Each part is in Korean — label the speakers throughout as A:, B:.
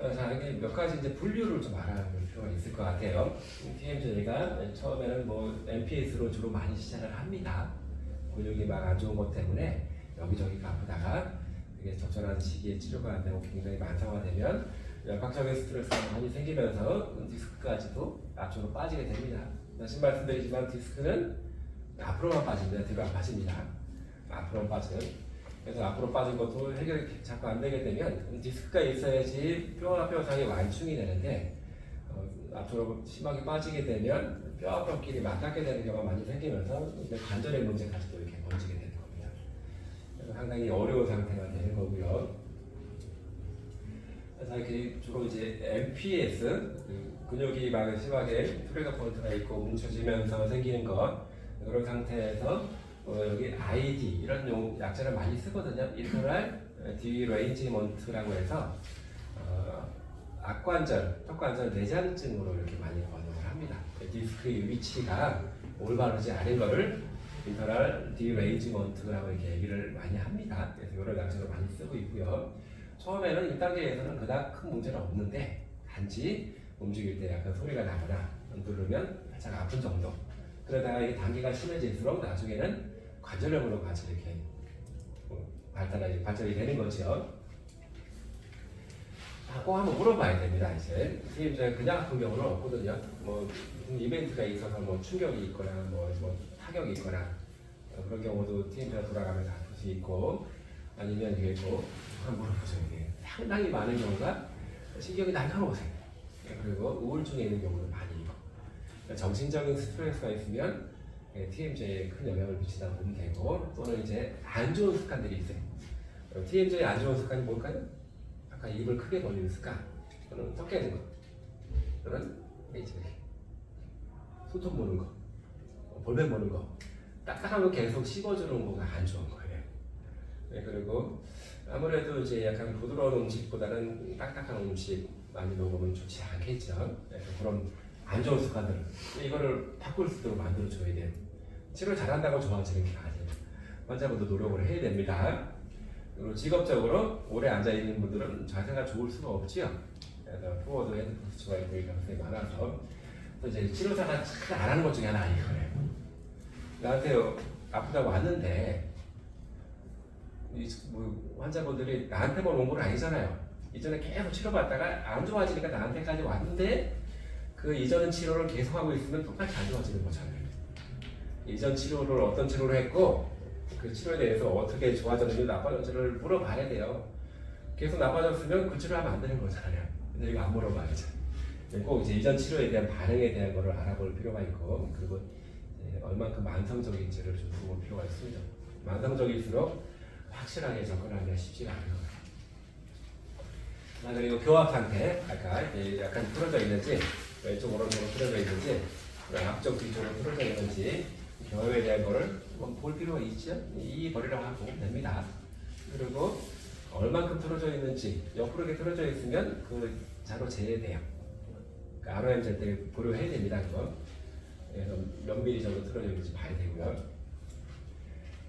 A: 어, 자, 이게 몇 가지 이제 분류를 좀 알아볼 필요가 있을 것 같아요. TMJ가 처음에는 뭐 MPS로 주로 많이 시작을 합니다. 근육이 막 안 좋은 것 때문에 여기저기가 아프다가 이게 적절한 시기에 치료가 안 되고 굉장히 만성화 되면 역학적인 스트레스가 많이 생기면서 디스크까지도 앞쪽으로 빠지게 됩니다. 다시 말씀드리지만 디스크는 앞으로만 빠집니다. 뒤로 안 빠집니다. 앞으로만 빠져요. 그래서 앞으로 빠진 것도 해결이 자꾸 안 되게 되면 디스크가 있어야지 뼈와 뼈 사이에 완충이 되는데 어, 앞으로 심하게 빠지게 되면 뼈와 뼈끼리 맞닿게 되는 경우가 많이 생기면서 관절의 문제까지도 이렇게 번지게 되는 겁니다. 그래서 상당히 어려운 상태가 되는 거고요. 그래서 주로 이제 MPS 그 근육이 막 심하게 트레이더 포인트가 있고 뭉쳐지면서 생기는 것 그런 상태에서 어, 여기 ID 이런 용 약자를 많이 쓰거든요. 인터럴 디레인지먼트라고 해서 어, 악관절, 턱관절 내장증으로 이렇게 많이 번역을 합니다. 디스크의 위치가 올바르지 않은 거를 인터럴 디레인지먼트라고 이렇게 얘기를 많이 합니다. 그래서 여러 약자를 많이 쓰고 있고요. 처음에는 1단계에서는 그닥 큰 문제는 없는데 단지 움직일 때 약간 소리가 나거나 누르면 살짝 아픈 정도. 그러다가 이 단계가 심해질수록 나중에는 관절염으로 같이 이렇게 어, 발달이 발전이 되는 거죠. 아, 꼭 한번 물어봐야 됩니다. 이제 선생님 그냥 아픈 경우는 없거든요. 뭐 이벤트가 있어서 뭐 충격이 있거나 뭐, 뭐 타격이 있거나 어, 그런 경우도 TM가 돌아가면서 아플 수 있고 아니면 이게 뭐 한번 물어보죠. 이게 상당히 많은 경우가 신경이 날카로우세요. 그리고 우울증에 있는 경우는 많이 있고 정신적인 스트레스가 있으면 TMJ에 큰 영향을 미친다고 보면 되고 또는 이제 안 좋은 습관들이 있어요. TMJ의 안 좋은 습관이 뭘까요? 아까 입을 크게 벌리는 습관 또는 턱 깨는 거 또는 이제 손톱 모는 거 볼펜 모는 거 딱딱한 거 계속 씹어주는 거가 안 좋은 거예요. 네, 그리고 아무래도 이제 약간 부드러운 음식보다는 딱딱한 음식 많이 먹으면 좋지 않겠죠. 그래서 그런 안 좋은 습관들 이거를 바꿀 수 있도록 만들어 줘야 돼요. 치료 잘한다고 좋아지는 게 아니에요. 환자분도 노력을 해야 됩니다. 그리고 직업적으로 오래 앉아 있는 분들은 자세가 좋을 수가 없지요. 그래서 포워드 헤드 포스처가 있을 가능성이 많아서 또 이제 치료사가 잘 안 하는 것 중에 하나 이거예요. 나한테 아프다고 왔는데 이뭐 환자분들이 나한테만 온 건 아니잖아요. 이전에 계속 치료받다가 안 좋아지니까 나한테까지 왔는데 그 이전 치료를 계속하고 있으면 똑같이 안 좋아지는 거잖아요. 이전 치료를 어떤 치료를 했고 그 치료에 대해서 어떻게 좋아졌는지 나빠졌는지를 물어봐야 돼요. 계속 나빠졌으면 그 치료하면 안 되는 거잖아요. 근데 이거 안 물어봐야죠. 꼭 이제 이전 치료에 대한 반응에 대한 거를 알아볼 필요가 있고 그리고 얼만큼 만성적인지를 좀볼 필요가 있습니다. 만성적일수록 확실하게 접근하기가 쉽지가 않은 거예요. 아, 그리고 교합 상태, 아까 약간 풀어져 있는지 왼쪽 오른쪽으로 풀어져 있는지 앞쪽 뒤쪽으로 풀어져 있는지 교합에 대한 거를 한번 볼 필요가 있죠. 이 버리라고 하고 보면 됩니다. 그리고 얼만큼 틀어져 있는지 옆으로 이렇게 틀어져 있으면 그 자로 제외돼요. 그러니까 ROM 절대 고려해야 됩니다. 그거. 그래서 몇 미리 정도 틀어져 있는지 봐야 되고요.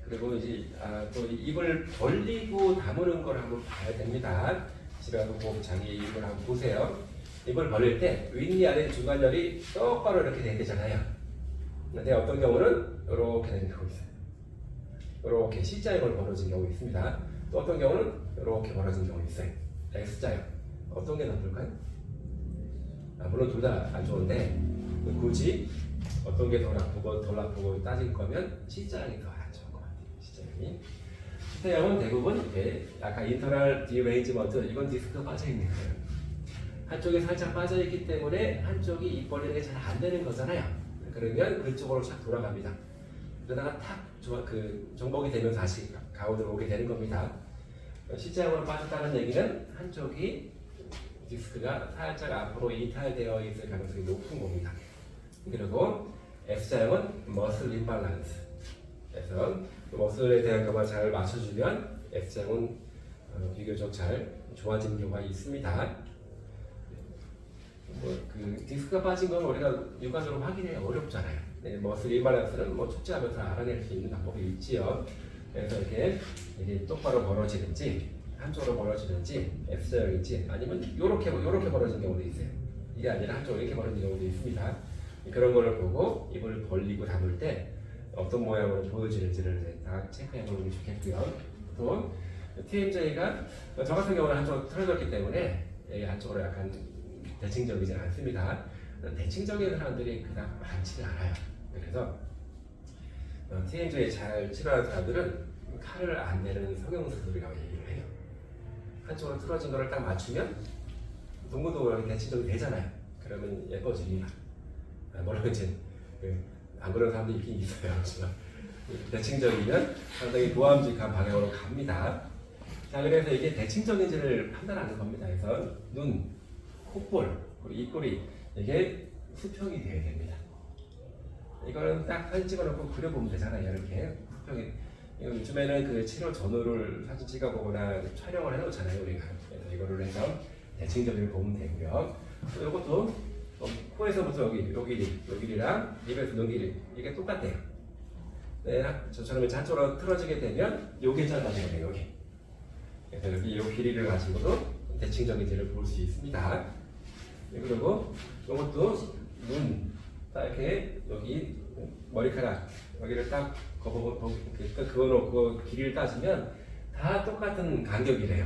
A: 그리고 이제 아, 또 입을 벌리고 다무는 걸 한번 봐야 됩니다. 집에 가서 꼭 자기 입을 한번 보세요. 입을 벌릴 때 윗니 아래 중간열이 똑바로 이렇게 돼야 되잖아요. 근데 어떤 경우는 이렇게 경우 있어요. 이렇게 C자형을 벌어진 경우 있습니다. 또 어떤 경우는 이렇게 벌어진 경우 있어요. X자형. 어떤 게 나쁠까요? 아, 물론 둘 다 안 좋은데 굳이 어떤 게 더 나쁘고 덜 나쁘고 따질 거면 C자형이 더 안 좋은 것 같아요. C자형이. C자형은 대부분 이렇게 약간 인터널 디레인지먼트 이건 디스크가 빠져 있는 거예요. 한쪽이 살짝 빠져 있기 때문에 한쪽이 입 벌리는 게 잘 안 되는 거잖아요. 그러면 그쪽으로 착 돌아갑니다. 그러다가 탁 조- 그 정복이 되면 다시 가운데로 오게 되는 겁니다. C자형으로 빠졌다는 얘기는 한쪽이 디스크가 살짝 앞으로 이탈되어 있을 가능성이 높은 겁니다. 그리고 F자형은 머슬 임발란스. 그래서 그 머슬에 대한 것만 잘 맞춰주면 F자형은 어, 비교적 잘 좋아지는 경우가 있습니다. 뭐그 디스크가 빠진 건 우리가 육안으로 확인해 어렵잖아요. 네, 머슬 임발란스는 뭐 축제하면서 알아낼 수 있는 방법이 있지요. 그래서 이렇게 이게 똑바로 벌어지는지 한쪽으로 벌어지는지 X자형인지 아니면 이렇게 이렇게 벌어진 경우도 있어요. 이게 아니라 한쪽으로 이렇게 벌어진 경우도 있습니다. 그런 거를 보고 입을 벌리고 담을 때 어떤 모양으로 보여지는지를 다 체크해 보는 게 좋겠고요. 또 TMJ가 저 같은 경우는 한쪽으로 틀어졌기 때문에 이 한쪽으로 약간 대칭적이진 않습니다. 대칭적인 사람들이 그닥 많지는 않아요. 그래서 어, TMJ 잘 치료하는 사람들은 칼을 안 내는 성형수술이라고 얘기를 해요. 한쪽으로 틀어진 거를 딱 맞추면 동고도 대칭적이 되잖아요. 그러면 예뻐집니다. 아, 물론 이제 그, 안 그런 사람도 있긴 있어요. 대칭적이면 상당히 보암직한 방향으로 갑니다. 자, 그래서 이게 대칭적인지를 판단하는 겁니다. 그래서 눈, 콧볼, 그리고 입꼬리 이게 수평이 되어야 됩니다. 이거는 딱 사진 찍어놓고 그려보면 되잖아요. 이렇게 수평이. 요즘에는 그 치료 전후를 사진 찍어보거나 촬영을 해놓잖아요. 우리가. 이거를 해서 대칭적인을 보면 되고요. 또 이것도 어, 코에서부터 여기, 여기 길이, 여기 길이랑 입에서 눈 길이 이게 똑같대요. 네, 저처럼 한쪽으로 틀어지게 되면 요게 짧아지거든요. 여기. 그래서 여기 요 길이를 가지고도 대칭적인지를 볼수 있습니다. 네, 그리고 이것도 눈, 딱 이렇게 여기 머리카락 여기를 딱 거보 그러니까 그거 놓고 길이를 따지면 다 똑같은 간격이래요.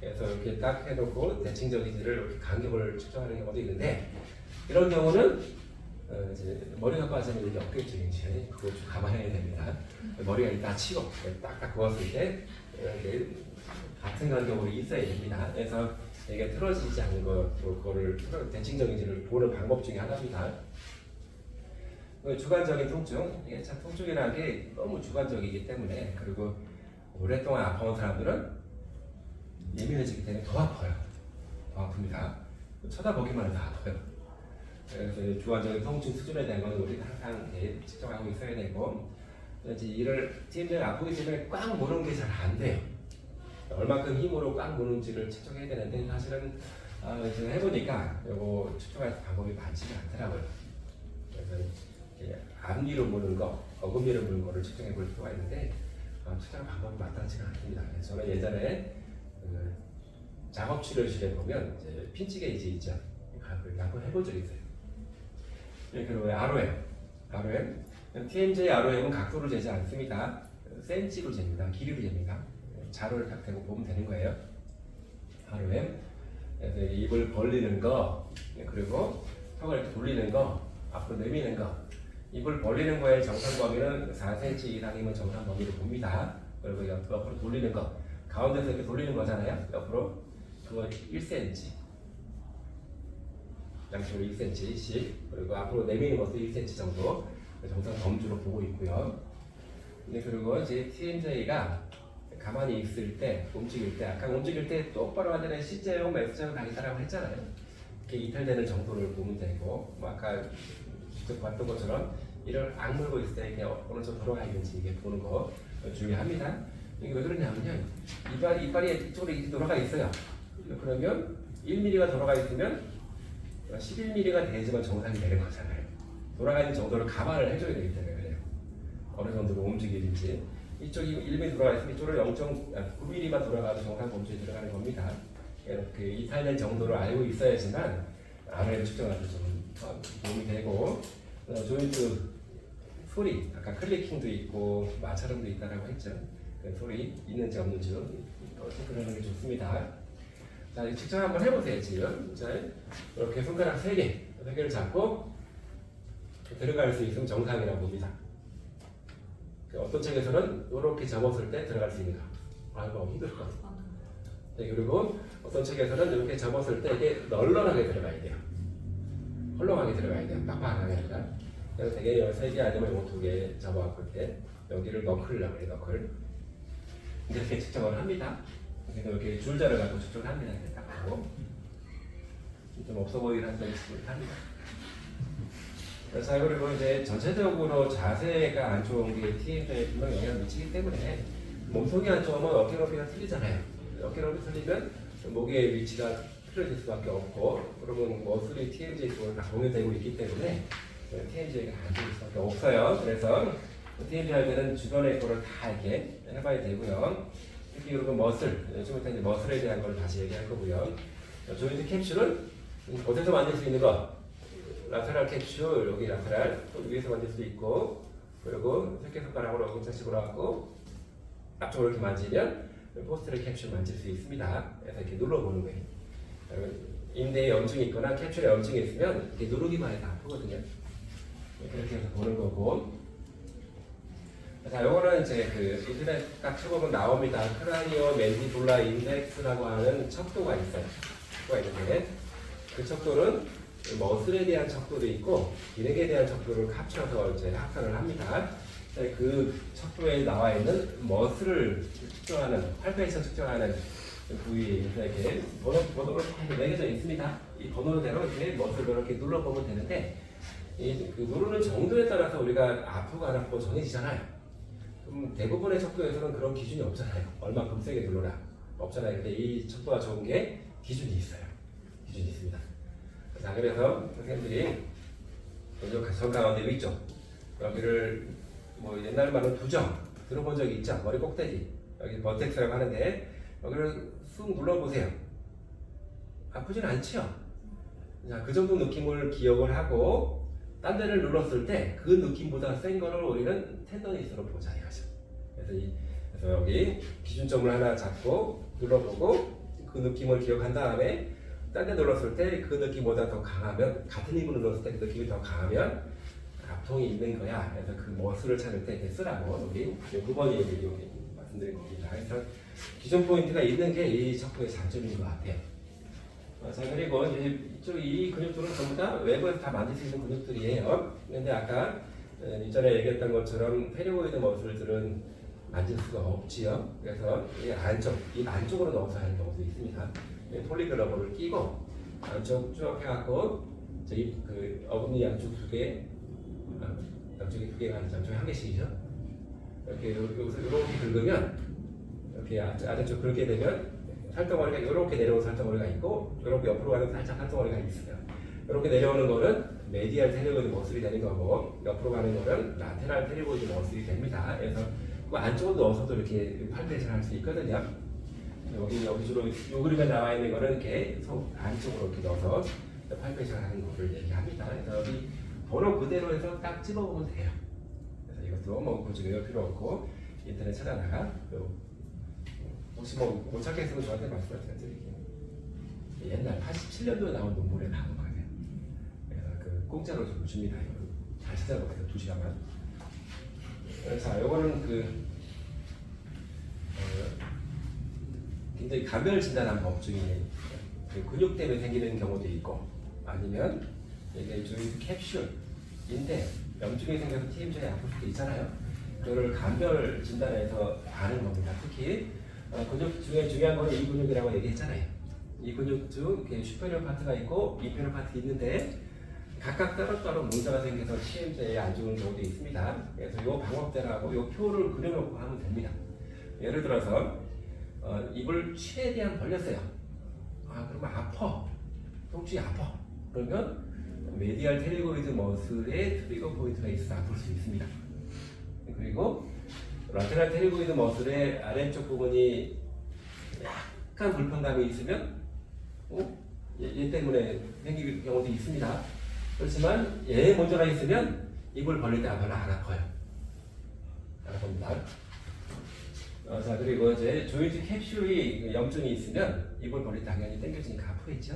A: 그래서 이렇게 딱 해놓고 대칭적인지를 이렇게 간격을 측정하는 경우도 있는데 이런 경우는 어, 이제 머리가 빠지면 이게 어깨쪽인지 그거 좀 감안해야 됩니다. 머리가 일단 치고 딱 딱 그었을 때 이렇게 같은 간격으로 있어야 됩니다. 그래서 이게 틀어지지 않는 것, 또 그거를 대칭적인지를 보는 방법 중에 하나입니다. 그 주관적인 통증, 이게 참 통증이라는 게 너무 주관적이기 때문에 그리고 오랫동안 아파온 사람들은 예민해지기 때문에 더 아파요. 더 아픕니다. 쳐다보기만 해도 아파요. 그래서 이 주관적인 통증 수준에 대한 건 우리가 항상 측정하고 있어야 되고 또 이제 이를 팀들 아프기 때문에 꽉 무는 게 잘 안 돼요. 얼마큼 힘으로 꽉 무는지를 측정해야 되는데 사실은 아, 이제 해보니까 이거 측정할 방법이 많지는 않더라고요. 그래서 앞니로 무는 거, 어금니로 무는 거를 측정해 볼 필요가 있는데 아, 측정 방법이 마땅치는 않습니다. 그래서 저는 예전에 그 작업 치료실에 보면 이제 핀치 게이지 있죠. 그걸 한번 해본 적이 있어요. 네, 그리고 ROM, ROM, TMJ ROM은 각도를 재지 않습니다. 센치로 잽니다. 길이로 잽니다. 자로를 딱 대고 보면 되는 거예요. ROM. 그래서 입을 벌리는 거, 네, 그리고 턱을 이렇게 돌리는 거, 앞으로 내미는 거. 입을 벌리는 거의 정상 범위는 4cm 이상이면 정상 범위로 봅니다. 그리고 옆- 옆으로 돌리는 거, 가운데서 이렇게 돌리는 거잖아요. 옆으로 그거 1cm. 양쪽으로 2cm씩 그리고 앞으로 내미는 것도 1cm 정도 정상 범주로 보고 있고요. 네, 그리고 이제 TMJ가 가만히 있을 때, 움직일 때, 아까 움직일 때 똑바로 C제형, X제형 다 있다라고 했잖아요. 이렇게 이탈되는 정도를 보면 되고, 뭐 아까 직접 봤던 것처럼 이를 악물고 있을 때 이렇게 어느 정도 돌아가 있는지 이게 보는 거 중요합니다. 이게 왜 그러냐면요. 이빨, 이빨이 이쪽으로 이렇게 돌아가 있어요. 그러면 1mm가 돌아가 있으면 11mm가 돼야지만 정상이 되는 거잖아요. 돌아가 있는 정도를 감안을 해줘야 되기 때문에 그래요. 어느 정도로 움직이는지. 이쪽이 1mm 돌아가 있으면 이쪽으로 0.9mm만 돌아가도 정상 범주에 들어가는 겁니다. 그 이탈된 정도를 알고 있어야지만 ROM 측정하는 데좀 도움이 되고 어, 조인트 소리 아까 클리킹도 있고 마찰음도 있다라고 했죠. 그 소리 있는지 없는지 체크하는 게 좋습니다. 자, 이 측정 한번 해보세요 지금. 자, 이렇게 손가락 세 개, 세 개를 잡고 들어갈 수 있으면 정상이라고 봅니다. 그 어떤 책에서는 이렇게 접었을 때 들어갈 수 있는 거. 아이고 힘들 것 같아. 네, 그리고 어떤 책에서는 이렇게 접었을 때 이게 널널하게 들어가야 돼요. 헐렁하게 들어가야 돼요. 빡빡하게 아니라. 그래서 되게 세개 아니면 뭐두개 접어갖고 이렇게 여기를 너클이라고 해요. 너클. 이렇게 측정을 합니다. 그래서 이렇게 줄자를 갖고 측정을 합니다. 이렇게 딱 하고 좀 없어 보이긴 한데 이렇게 합니다. 그래서 그리고 이제 전체적으로 자세가 안 좋은 게 TMJ에 분명 영향을 미치기 때문에 몸통이 안 좋으면 어깨 높이가 틀리잖아요. 어깨 높이 틀리면 목의 위치가 틀어질 수밖에 없고 그러면 머슬이 TMJ 쪽으로 다 공유되고 있기 때문에 TMJ가 안 좋을 수밖에 없어요. 그래서 TMJ 할 때는 주변의 거를 다 이렇게 해봐야 되고요. 특히 그리고 머슬, 좀 이따 이제 머슬에 대한 걸 다시 얘기할 거고요. 어, 조인트 캡슐은 어디서 만들 수 있는 거? 라테랄 캡슐, 여기 라테랄, 또 위에서 만들 수 있고, 그리고 새끼손가락으로 문자식으로 하고, 앞쪽으로 이렇게 만지면 포스트를 캡슐 만질 수 있습니다. 그래서 이렇게 눌러보는 거예요. 인대에 염증이 있거나 캡슐에 염증이 있으면 이렇게 누르기만 해도 아프거든요. 이렇게 해서 보는 거고. 자, 요거는 이제 그 인터넷 딱 쳐보면 나옵니다. 크라니오 맨디블라 인덱스라고 하는 척도가 있어요. 척도가 있는데 그 척도는 머슬에 대한 척도도 있고 기능에 대한 척도를 합쳐서 이제 합산을 합니다. 자, 그 척도에 나와 있는 머슬을 측정하는 팔페이션 측정하는 부위 이렇게 번호 번호로 다 매겨져 있습니다. 이 번호대로 이렇게 머슬을 이렇게 눌러보면 되는데 이그 누르는 정도에 따라서 우리가 아프고 안 아프고 정해지잖아요. 그럼 대부분의 척도에서는 그런 기준이 없잖아요. 얼마큼 세게 눌러라 없잖아요. 근데 이 척도가 좋은 게 기준이 있어요. 기준이 있습니다. 자 그래서 선생님들이 왼쪽 전 가운데 위쪽 여기를 뭐 옛날 말로 부정 들어본 적이 있죠? 머리 꼭대기 여기 버텍스라고 하는데 여기를 쑥 눌러보세요. 아프진 않죠? 자, 그 정도 느낌을 기억을 하고 딴 데를 눌렀을 때 그 느낌보다 센 거를 우리는 텐더니스로 보자 이거죠. 그래서, 이, 그래서 여기 기준점을 하나 잡고 눌러보고 그 느낌을 기억한 다음에 딴 데 눌렀을 때 그 느낌보다 더 강하면 같은 힘을 눌렀을 때 그 느낌이 더 강하면 압통이 있는 거야. 그래서 그 머슬을 찾을 때 이렇게 쓰라고 여기 9번이 여기, 여기 말씀드린 겁니다. 그래서 기준 포인트가 있는 게 이 척도의 장점인 것 같아요. 어, 자 그리고 이제 이쪽 이 근육들은 전부 다 외부에서 다 만들 수 있는 근육들이에요. 근데 아까 어, 이전에 얘기했던 것처럼 페리고이드 머슬들은 만질 수가 없지요. 그래서 이 안쪽, 이 안쪽으로 넣어서 하는 경우도 있습니다. 이 폴리글러버를 끼고 안쪽 쭉 해갖고 저희 그 어금니 양쪽 두 개, 아, 양쪽에 두 개가 아니죠. 양쪽에 한 개씩이죠. 이렇게 요- 여기서 이렇게 긁으면 이렇게 아- 아래쪽 긁게 되면 살덩어리가 이렇게 내려오는 살덩어리가 있고 이렇게 옆으로 가는 살짝 살덩어리가 있어요. 이렇게 내려오는 거는 메디알 테리고이드 머슬이 되는 거고 옆으로 가는 거는 라테랄 테리고이드 머슬이 됩니다. 그래서 그 안쪽으로 넣어서도 이렇게 팔베이션 할 수 있거든요. 여기 여기 주로 요 그림에 나와 있는 거는 이렇게 속 안쪽으로 이렇게 넣어서 팔베이션 하는 거를 얘기합니다. 그래서 여기 번호 그대로 해서 딱 집어보면 돼요. 그래서 이것도 뭐 굳이 외울 필요 없고 인터넷 찾아다가 요 혹시 뭐 못 찾겠으면 저한테 말씀하셔야 드릴게요. 옛날 87년도에 나온 논문에 나온 거예요. 그래서 그 공짜로 좀 줍니다. 잘 찾아보세요. 두 시간만. 자, 요거는 그 어, 굉장히 감별 진단한 법 중에 그 근육 때문에 생기는 경우도 있고 아니면 이게 조인트 캡슐인데 염증이 생겨서 TMJ에 아플 수도 있잖아요. 그거를 감별 진단해서 아는 겁니다. 특히 어, 근육 중에 중요한 건 이 근육이라고 얘기했잖아요. 이 근육 중 슈페리어 파트가 있고 인페리어 파트 있는데 각각 따로따로 문제가 생겨서 TMJ에 안 좋은 경우도 있습니다. 그래서 이 방법대로 하고 이 표를 그려놓고 하면 됩니다. 예를 들어서 어, 입을 최대한 벌렸어요. 아 그러면 아파. 통증이 아파. 그러면 메디알 테리고이드 머슬에 트리거 포인트가 있어서 아플 수 있습니다. 그리고 라테랄 테리고이드 머슬의 아래쪽 부분이 약간 불편감이 있으면 어? 얘, 얘 때문에 생길 경우도 있습니다. 그렇지만 얘 문제가 있으면 입을 벌릴 때 별로 안 아파요. 안 아픕니다. 어, 자 그리고 이제 조인트 캡슐이 염증이 있으면 벌릴 때 당연히 당겨지니까 아프겠죠.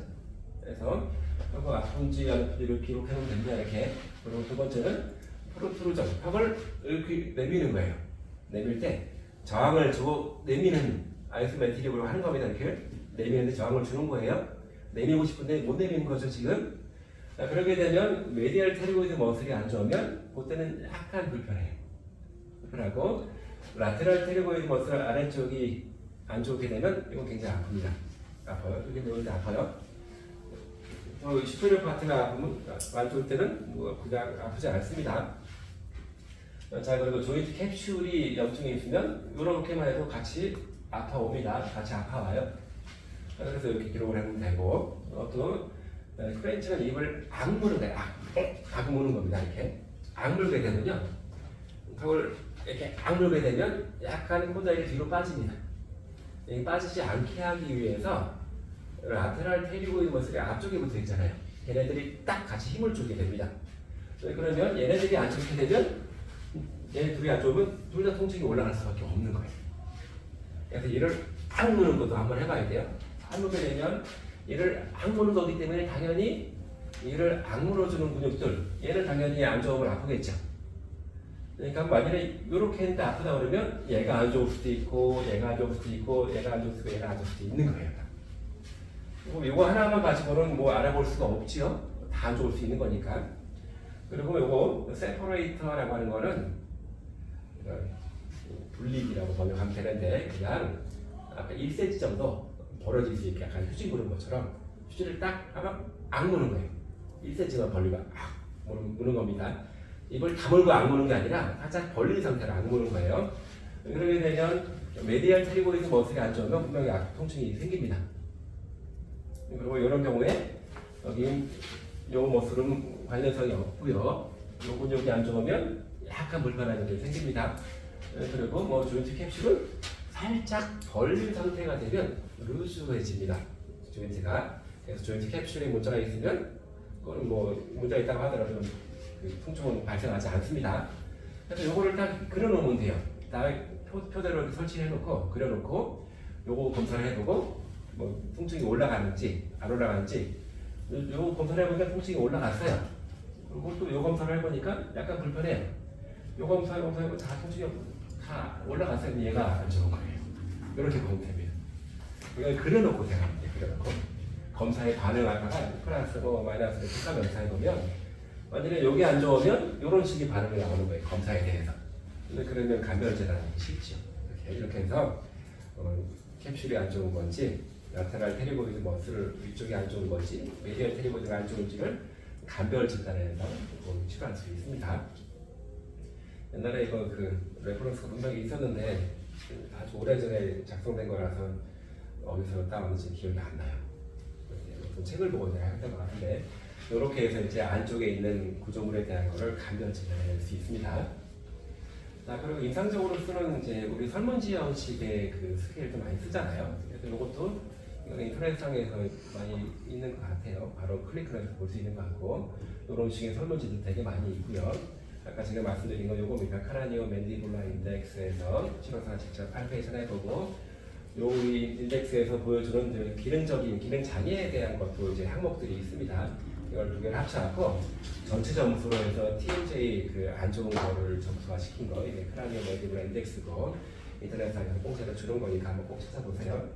A: 그래서 그 아픈지 안 아픈지를 기록해 놓으면 됩니다. 이렇게. 그리고 두 번째는 프로트루전 턱을 이렇게 내미는 거예요. 내밀 때 저항을 주고 내미는 아이소메트릭으로 하는 겁니다. 이렇게 내미는데 저항을 주는 거예요. 내미고 싶은데 못 내미는 거죠 지금. 자, 그렇게 되면 메디얼 테리고이드 머슬이 안 좋으면 그때는 약간 불편해요. 불편하고 라테랄 테리고이드 머슬 아래쪽이 안 좋게 되면 이건 굉장히 아픕니다. 아파요. 이렇게 되는데 아파요. 또 슈페리어 파트가 아프면 안 좋을 때는 뭐 그냥 아프지 않습니다. 자 그리고 조인트 캡슐이 염증이 있으면 이렇게만 해도 같이 아파옵니다. 같이 아파와요. 자, 그래서 이렇게 기록을 하면 되고 어, 또 어, 크렌치는 입을 악무는 거예요. 악, 악 무는 겁니다. 이렇게 악물게 되면요. 턱을 이렇게 악물게 되면 약간 코다리 뒤로 빠집니다. 이 빠지지 않게 하기 위해서 라테랄 테리고이드 머슬이 앞쪽에 붙어 있잖아요. 얘네들이 딱 같이 힘을 주게 됩니다. 그러면 얘네들이 안 좋게 되면 얘네 둘이 안 좋으면 둘 다 통증이 올라갈 수밖에 없는 거예요. 그래서 얘를 악 무는 것도 한번 해봐야 돼요. 악 무게 되면 얘를 악 무는 거기 때문에 당연히 얘를 악 물어주는 근육들 얘는 당연히 안 좋으면 아프겠죠. 그러니까 만약에 이렇게 했는데 아프다 그러면 얘가 안 좋을 수도 있고 얘가 안 좋을 수도 있고 얘가 안 좋을 수도 있고 얘가 안 좋을 수도 있는 거예요. 그리고 이거 하나만 가지고는 뭐 알아볼 수가 없지요. 다 안 좋을 수 있는 거니까. 그리고 이거 세퍼레이터라고 하는 거는 분리기라고 번역하면 되는데 그냥 아까 1cm 정도 벌어질 수 있게 약간 휴지 무는 것처럼 휴지를 딱 하면 악 무는 거예요. 1cm만 벌리고 악 무는, 무는 겁니다. 입을 다물고 악 무는 게 아니라 살짝 벌린 상태로 악 무는 거예요. 그러게 되면 메디얼 트리고이드 머슬이 안 좋으면 분명히 악 통증이 생깁니다. 그리고 이런 경우에 여기 요 머슬은 관련성이 없고요. 요 근육이 안 좋으면 약간 불편한 게 생깁니다. 그리고 뭐 조인트 캡슐은 살짝 벌린 상태가 되면 루즈해집니다. 조인트가. 그래서 조인트 캡슐에 문제가 있으면 그거는 뭐 문제가 있다고 하더라도 그 통증은 발생하지 않습니다. 그래서 요거를 딱 그려놓으면 돼요. 다음에 표, 이렇게 설치해놓고 그려놓고 요거 검사를 해보고 뭐 통증이 올라가는지 안 올라가는지 요, 요 검사를 해보니까 통증이 올라갔어요. 그리고 또 요 검사를 해보니까 약간 불편해요. 요 검사, 요 검사, 다 통증이 다 올라갔어요. 얘가 안 좋은 거예요. 이렇게 보면 됩니다. 그려놓고 생각하면 돼요. 그려놓고. 검사에 반응하다가 플러스 뭐 마이너스를 특가 명사해보면 만약에 여기 안 좋으면 이런 식의 반응이 나오는 거예요. 검사에 대해서. 근데 그러면 간별제라는 게 쉽죠. 이렇게, 이렇게 해서 어, 캡슐이 안 좋은 건지 라테랄 테리고이드 머슬 위쪽이 안 좋은 건지 메디얼 테리고이드가 안 좋은지를 간별 진단해서 치료할 수 있습니다. 옛날에 이거 그 레퍼런스가 분명히 있었는데 아주 오래전에 작성된 거라서 어디서 따왔는지 기억이 안 나요. 책을 보고 내가 했던 것 같은데 이렇게 해서 이제 안쪽에 있는 구조물에 대한 거를 간별 진단해낼 수 있습니다. 자 그리고 인상적으로 쓰는 이제 우리 설문지 형식의 그 스케일도 많이 쓰잖아요. 그래서 이것도 인터넷상에서 많이 있는 것 같아요. 바로 클릭을 해서 볼 수 있는 것 같고 이런 식의 설문지도 되게 많이 있고요. 아까 제가 말씀드린 건 요겁니다. 카라니오 맨디블라 인덱스에서 치료사 직접 8페이지 해보고 요 인덱스에서 보여주는 그 기능적인 기능 장애에 대한 것도 이제 항목들이 있습니다. 이걸 두 개를 합쳐갖고 전체 점수로 해서 TMJ 그 안 좋은 거를 점수화 시킨 거 이게 크라니오 맨디블라 인덱스고 인터넷상에서 공짜로 주는 거니까 한번 꼭 찾아보세요.